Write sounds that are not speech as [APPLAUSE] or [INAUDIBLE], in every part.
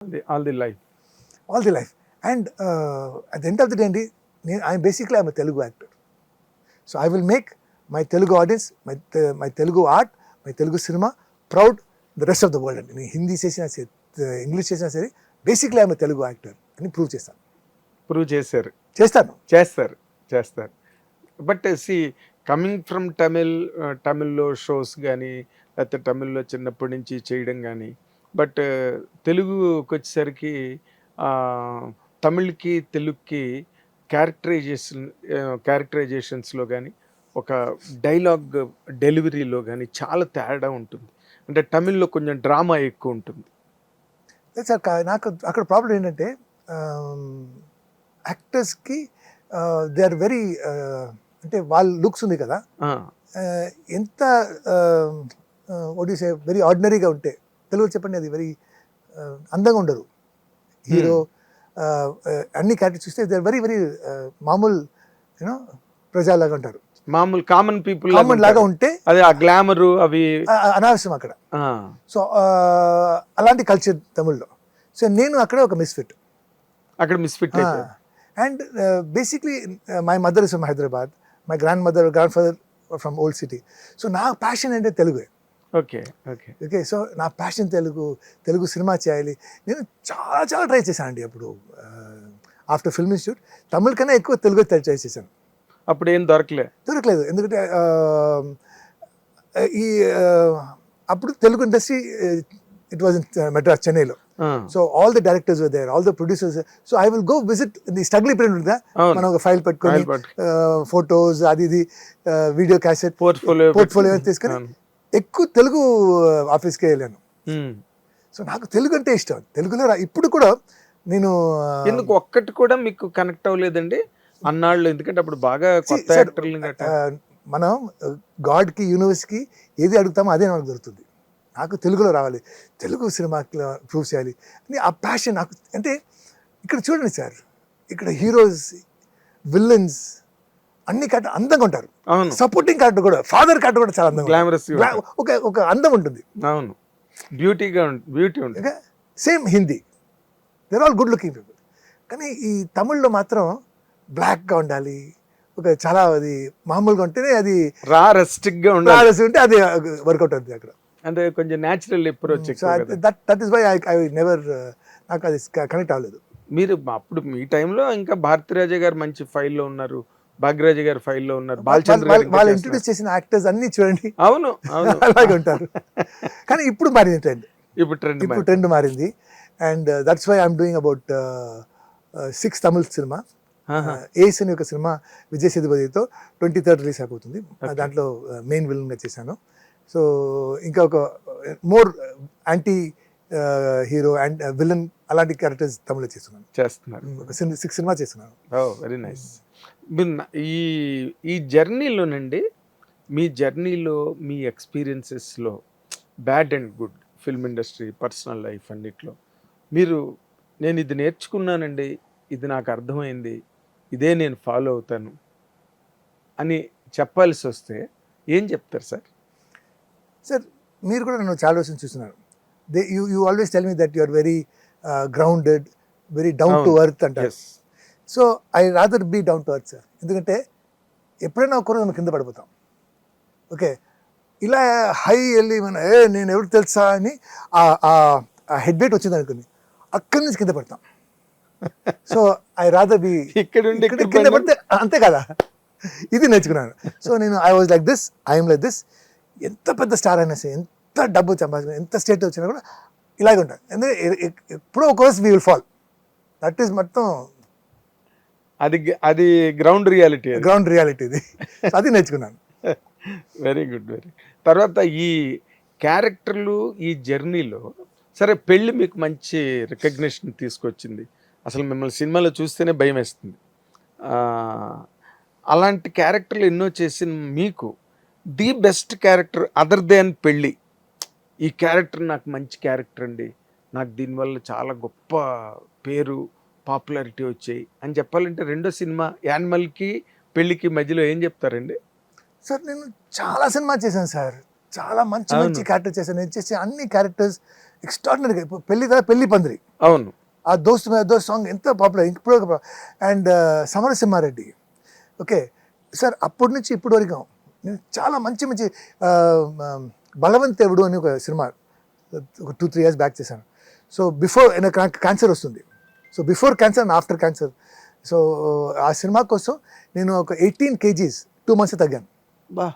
All the life all the life and at end of the day అండి నేను I basically I'm Telugu actor so I will make my Telugu audience my my Telugu art my Telugu cinema proud the rest of the world అండి నేను హిందీ చేసినా సరే English చేసినా సరే basically I'm Telugu actor అని prove చేస్తాను. ప్రూవ్ చేశారు. చేస్తాను. చేస్తారు చేస్తారు. But see coming from Tamil తమిళ్ళో shows కానీ లేకపోతే తమిళ్ళో చిన్నప్పటి నుంచి చేయడం కానీ బట్ తెలుగుకి వచ్చేసరికి తమిళ్కి తెలుగుకి క్యారెక్టరైజేషన్ క్యారెక్టరైజేషన్స్లో కానీ ఒక డైలాగ్ డెలివరీలో కానీ చాలా తేడా ఉంటుంది. అంటే తమిళ్ళో కొంచెం డ్రామా ఎక్కువ ఉంటుంది. సార్ నాకు అక్కడ ప్రాబ్లం ఏంటంటే యాక్టర్స్కి దే ఆర్ వెరీ అంటే వాళ్ళ లుక్స్ ఉంది కదా. ఎంత ఒడిసే వెరీ ఆర్డినరీగా ఉంటే తెలుగు చెప్పండి అది వెరీ అందంగా ఉండరు హీరో అన్ని క్యారెక్టర్స్ చూస్తే దే వెరీ వెరీ మామూలు యూనో ప్రజలాగా ఉంటారు. మామూలు కామన్ పీపుల్ కామన్ లాగా ఉంటే అదే ఆ గ్లామరు అవి ఆ, అనవసరం అక్కడ. సో అలాంటి కల్చర్ తమిళ్ళో. సో నేను అక్కడ ఒక మిస్ఫిట్ అక్కడ misfit and basically my mother is from Hyderabad my grand mother grand father from old city so నా ప్యాషన్ అంటే Telugu. Okay okay. Okay so నా ప్యాషన్ తెలుగు తెలుగు సినిమా చేయాలి. నేను చాలా చాలా ట్రై చేశాను అండి అప్పుడు ఆఫ్టర్ ఫిల్మ్ ఇన్స్టిట్యూట్. తమిళ కన్నా ఎక్కువ తెలుగు ట్రై చేశాను అప్పుడు ఏం దొరకలే. దొరకలేదు. ఎందుకంటే ఈ అప్పుడు Telugu industry it was Madras చెన్నైలో so all the directors there all the producers so I will go visit the struggle period ఉంటుందా. మనం ఒక ఫైల్ పెట్టుకొని ఫొటోస్ అది ఇది వీడియో క్యాసెట్ పోర్ట్ఫోలియో పోర్ట్ఫోలియో తీసుకొని. ఎక్కువ తెలుగు ఆఫీస్కి వెళ్ళాను. సో నాకు తెలుగు అంటే ఇష్టం. తెలుగులో రా- ఇప్పుడు కూడా నేను ఎందుకు ఒక్కటి కూడా మీకు కనెక్ట్ అవ్వలేదండి? అన్నాళ్ళు ఎందుకంటే అప్పుడు బాగా కొత్త యాక్టర్లు మనం గాడ్కి యూనివర్స్కి ఏది అడుగుతామో అదే మనకు దొరుకుతుంది. నాకు తెలుగులో రావాలి. తెలుగు సినిమాకి ప్రూవ్ చేయాలి. అని ఆ ప్యాషన్ నాకు అంటే ఇక్కడ చూడండి సార్. ఇక్కడ హీరోస్ విల్లన్స్ అన్ని క్యారెక్టర్ అందంగా ఉంటారు. సపోర్టింగ్ క్యారెక్టర్ కూడా ఫాదర్ క్యారెక్టర్ కూడా చాలా అందంగా ఒక ఒక అందం ఉంటుంది. అవును. బ్యూటీగా బ్యూటీ ఉంటుంది. Same Hindi there all good looking people కానీ ఈ తమిళ్ళో మాత్రం బ్లాక్గా ఉండాలి ఒక చాలా అది మామూలుగా ఉంటేనే అది రా రెస్టిక్గా ఉండాలి. ఉంటే అది వర్కౌట్ అవుతుంది అక్కడ. అంటే కొంచెం natural approach that that is why I I never నాకు అది కనెక్ట్ అవ్వలేదు. మీరు అప్పుడు మీ టైంలో ఇంకా భారతిరాజా గారు మంచి ఫైల్లో ఉన్నారు. భాగ్యరాజ గారు ఫైల్లో ఉన్నారు. బాలచంద్ర వాళ్ళు. ఇంట్రడ్యూస్ చేసిన యాక్టర్స్ అన్ని చూడండి. అవును అవును. [LAUGHS] అలాగే ఉంటారు. కానీ ఇప్పుడు మారింది ట్రెండ్ ఇప్పుడు ట్రెండ్ ఇప్పుడు ట్రెండ్ మారింది. And that's why I'm doing about six Tamil cinema Ace అని ఒక సినిమా విజయ్ సేతుపతితో ట్వంటీ థర్డ్ రిలీజ్ అయిపోతుంది దాంట్లో మెయిన్ విలన్గా చేశాను. సో ఇంకా ఒక more anti hero and villain అలాంటి క్యారెక్టర్స్ తమిళ చేస్తున్నాను చేస్తున్నారు. ఒక సిక్స్ సినిమా చేస్తున్నాను వెరీ నైస్ ఈ ఈ జర్నీలోనండి మీ జర్నీలో మీ ఎక్స్పీరియన్సెస్లో bad and good film industry personal life అన్నిట్లో మీరు నేను ఇది నేర్చుకున్నానండి ఇది నాకు అర్థమైంది ఇదే నేను ఫాలో అవుతాను అని చెప్పాల్సి వస్తే ఏం చెప్తారు సార్? సార్ మీరు కూడా నన్ను చాలా రోజులు చూస్తున్నారు. They you you always tell me that you are very grounded very down to. Earth అంటారు. So I rather be down to earth sir ఎందుకంటే ఎప్పుడైనా ఒక రోజు మనం కింద పడిపోతాం. ఓకే? ఇలా హై వెళ్ళి మన ఏ నేను ఎవరికి తెలుసా? అని ఆ హెడ్ వెయిట్ వచ్చింది అనుకుని అక్కడి నుంచి కింద పడతాం. సో ఐ రాదర్ బి ఇక్కడ కింద పడితే అంతే కదా? ఇది నేర్చుకున్నాను. సో నేను I was like this I'm like this ఎంత పెద్ద స్టార్ అయినా సరే ఎంత డబ్బు సంపాదించిన ఎంత స్టేట్ వచ్చినా కూడా ఇలాగే ఉంటాను ఎందుకంటే ఎప్పుడో ఒక we will fall that is మొత్తం అది అది గ్రౌండ్ రియాలిటీ గ్రౌండ్ రియాలిటీ ఇది. [LAUGHS] అది నేర్చుకున్నాను. వెరీ గుడ్ వెరీ తర్వాత ఈ క్యారెక్టర్లు ఈ జర్నీలో సరే పెళ్ళి మీకు మంచి రికగ్నిషన్ తీసుకొచ్చింది. అసలు మిమ్మల్ని సినిమాలో చూస్తేనే భయం వేస్తుంది. అలాంటి క్యారెక్టర్లు ఎన్నో చేసిన మీకు the best character other than పెళ్ళి ఈ క్యారెక్టర్ నాకు మంచి క్యారెక్టర్ అండి. నాకు దీనివల్ల చాలా గొప్ప పేరు పాపులారిటీ వచ్చాయి. అని చెప్పాలంటే రెండో సినిమా యానిమల్కి పెళ్ళికి మధ్యలో ఏం చెప్తారండి? సార్ నేను చాలా సినిమా చేశాను సార్. చాలా మంచి మంచి క్యారెక్టర్ చేశాను. నేను చేసే అన్ని క్యారెక్టర్స్ ఎక్స్ట్రాడినరీగా ఇప్పుడు పెళ్ళి కదా పెళ్ళి పందిరి. అవును. ఆ దోస్త్ మీద దోస్త్ సాంగ్ ఎంత పాపులర్ ఇప్పుడు అండ్ సమరసింహారెడ్డి. ఓకే. సార్ అప్పటి నుంచి ఇప్పటి వరకు నేను చాలా మంచి మంచి బలవంతేవుడు అని ఒక సినిమా ఒక టూ త్రీ ఇయర్స్ బ్యాక్ చేశాను. సో బిఫోర్ నాకు క్యాన్సర్ వస్తుంది. So before cancer and after cancer. So ఆ సినిమా కోసం నేను ఒక ఎయిటీన్ కేజీస్ టూ మంత్స్ తగ్గాను. బా.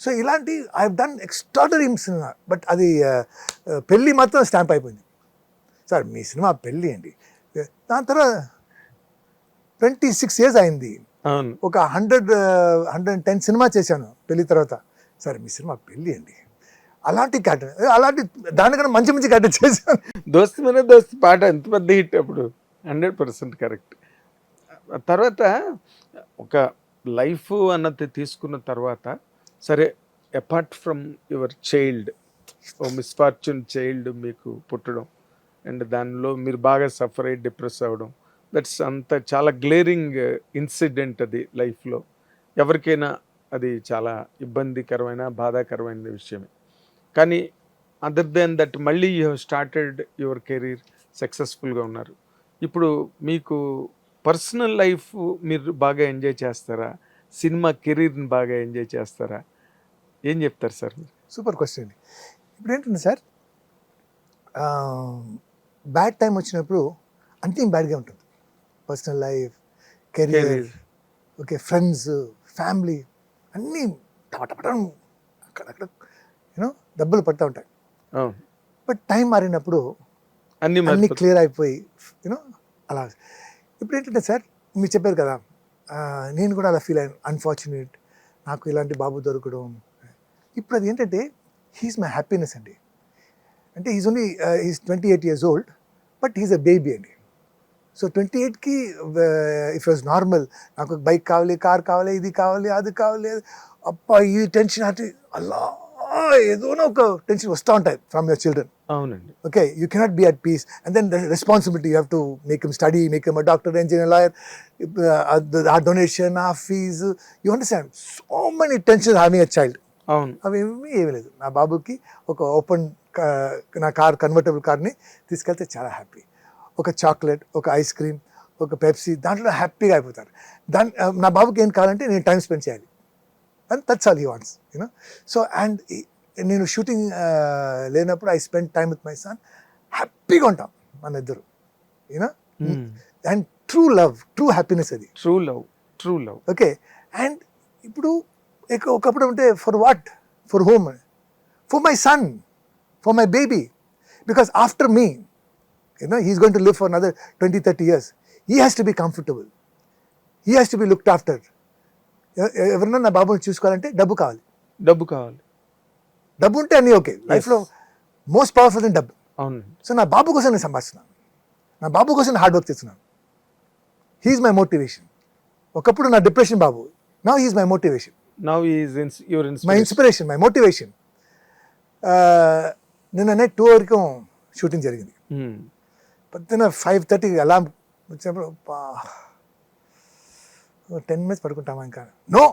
సో ఇలాంటి I done extraordinary cinema but అది పెళ్ళి మాత్రం స్టాంప్ అయిపోయింది. సార్ మీ సినిమా పెళ్ళి అండి. దాని తర్వాత ట్వంటీ సిక్స్ ఇయర్స్ అయింది. ఒక హండ్రెడ్ హండ్రెడ్ టెన్ సినిమా చేశాను పెళ్ళి తర్వాత. సరే మీ సినిమా పెళ్ళి అండి. అలాంటి క్యారెక్టర్ అలాంటి దానికన్నా మంచి మంచి క్యారెక్టర్ చేశాను. దోస్త్ మీద దోస్త్ పాట ఎంత పెద్ద హిట్ అప్పుడు? Hundred percent correct. తర్వాత ఒక లైఫ్ అన్నది తీసుకున్న తర్వాత సరే apart from your child oh misfortune child మీకు పుట్టడం అండ్ దానిలో మీరు బాగా సఫర్ అయ్యి డిప్రెస్ అవ్వడం దట్స్ అంత చాలా గ్లేరింగ్ ఇన్సిడెంట్ అది లైఫ్లో. ఎవరికైనా అది చాలా ఇబ్బందికరమైన బాధాకరమైన విషయమే. కానీ అదర్ దెన్ దట్ మళ్ళీ యూ స్టార్టెడ్ యువర్ కెరీర్ సక్సెస్ఫుల్గా ఉన్నారు. ఇప్పుడు మీకు పర్సనల్ లైఫ్ మీరు బాగా ఎంజాయ్ చేస్తారా? సినిమా కెరీర్ని బాగా ఎంజాయ్ చేస్తారా? ఏం చెప్తారు సార్ మీరు? సూపర్ క్వశ్చన్ అండి. ఇప్పుడు ఏంటంటే సార్ బ్యాడ్ టైం వచ్చినప్పుడు అంతే బ్యాడ్గా ఉంటుంది. Personal life career okay friends family అన్నీ టపటపటం అక్కడక్కడ యూనో దెబ్బలు పడుతూ ఉంటాయి. బట్ టైం మారినప్పుడు అన్ని అన్నీ క్లియర్ అయిపోయి యూనో అలా. ఇప్పుడు ఏంటంటే సార్ మీరు చెప్పారు కదా నేను కూడా అలా ఫీల్ అయ్యాను. అన్ఫార్చునేట్ నాకు ఇలాంటి బాబు దొరకడం. ఇప్పుడు అది ఏంటంటే హీస్ మై హ్యాపీనెస్ అండి. అంటే is only is twenty eight years old but is a baby అండి. సో ట్వంటీ ఎయిట్కి ఇఫ్ వాజ్ నార్మల్ నాకు బైక్ కావాలి కార్ కావాలి ఇది కావాలి అది కావాలి. అప్ప ఈ టెన్షన్ అంటే అలా ఏదోనో ఒక టెన్షన్ వస్తూ ఉంటాయి ఫ్రమ్ యువర్ చిల్డ్రన్ అవునండి. Okay you cannot be at peace and then responsibility you have to make em study make em doctor engineer lawyer uh donation uh fees you understand so many tension having a child అవును. అవి ఏమీ లేదు. నా బాబుకి ఒక open uh, నా car convertible కార్ని తీసుకెళ్తే చాలా హ్యాపీ ఒక చాక్లెట్ ఒక ఐస్ క్రీమ్ ఒక పెప్సీ దాంట్లో హ్యాపీగా అయిపోతారు. దాని నా బాబుకి ఏం కావాలంటే నేను టైం స్పెండ్ చేయాలి. And that's all he wants you know so and నేను షూటింగ్ లేనప్పుడు I spend time with my son హ్యాపీగా ఉంటాం మన ఇద్దరు you know. And true love true happiness అది. True love true love okay and ఇప్పుడు ఒకప్పుడు అంటే for what for home for my son for my baby because after me you know he's going to live for another twenty thirty years he has to be comfortable he has to be looked after ఎవరన్నా నా బాబుని చూసుకోవాలంటే డబ్బు కావాలి. డబ్బు కావాలి. డబ్బు ఉంటే అన్నీ ఓకే. లైఫ్లో మోస్ట్ పవర్ఫుల్ అని డబ్బు. అవును. సో నా బాబు కోసం నేను సంపాదిస్తున్నాను నా బాబు కోసం హార్డ్ వర్క్ చేస్తున్నాను. హీఈస్ మై మోటివేషన్ ఒకప్పుడు నా డిప్రెషన్ బాబు. నా he's my motivation now your my inspiration my motivation నిన్ననే టూ వరకు షూటింగ్ జరిగింది. పొద్దున ఫైవ్ థర్టీ అలా వచ్చినప్పుడు టెన్ మినిట్స్ పడుకుంటామా ఇంకా? నో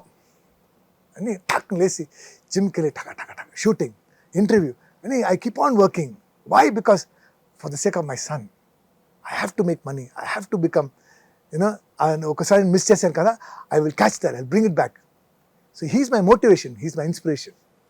అని టక్ లేచి జిమ్కి వెళ్ళి టక టక టక షూటింగ్ ఇంటర్వ్యూ అని I keep on working why because for the sake of my son I have to make money I have to become you know ఒకసారి మిస్ చేశాను కదా I will catch that I bring it back so he's my motivation he's my inspiration